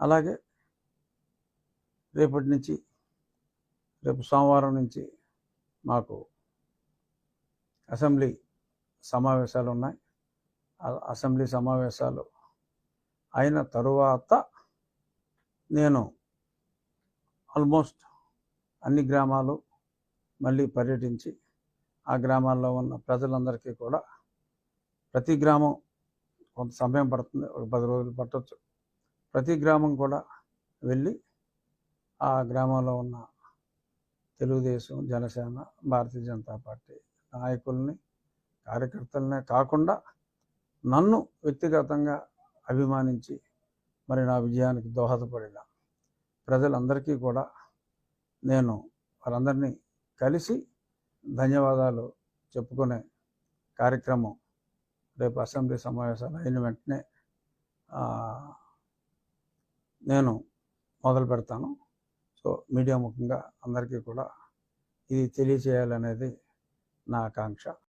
అలాగే రేపటి నుంచి రేపు సోమవారం నుంచి మాకు అసెంబ్లీ సమావేశాలు ఉన్నాయి. అసెంబ్లీ సమావేశాలు అయిన తరువాత నేను ఆల్మోస్ట్ అన్ని గ్రామాలు మళ్ళీ పర్యటించి ఆ గ్రామాల్లో ఉన్న ప్రజలందరికీ కూడా ప్రతి గ్రామం కొంత సమయం పడుతుంది ఒక పది రోజులు పట్టవచ్చు ప్రతి గ్రామం కూడా వెళ్ళి ఆ గ్రామంలో ఉన్న తెలుగుదేశం జనసేన భారతీయ జనతా పార్టీ నాయకుల్ని కార్యకర్తలనే కాకుండా నన్ను వ్యక్తిగతంగా అభిమానించి మరి నా విజయానికి దోహదపడిన ప్రజలందరికీ కూడా నేను వారందరినీ కలిసి ధన్యవాదాలు చెప్పుకునే కార్యక్రమం రేపు అసెంబ్లీ సమావేశాలు అయిన వెంటనే నేను మొదలు పెడతాను. సో మీడియా ముఖంగా అందరికీ కూడా ఇది తెలియచేయాలనేది నా ఆకాంక్ష.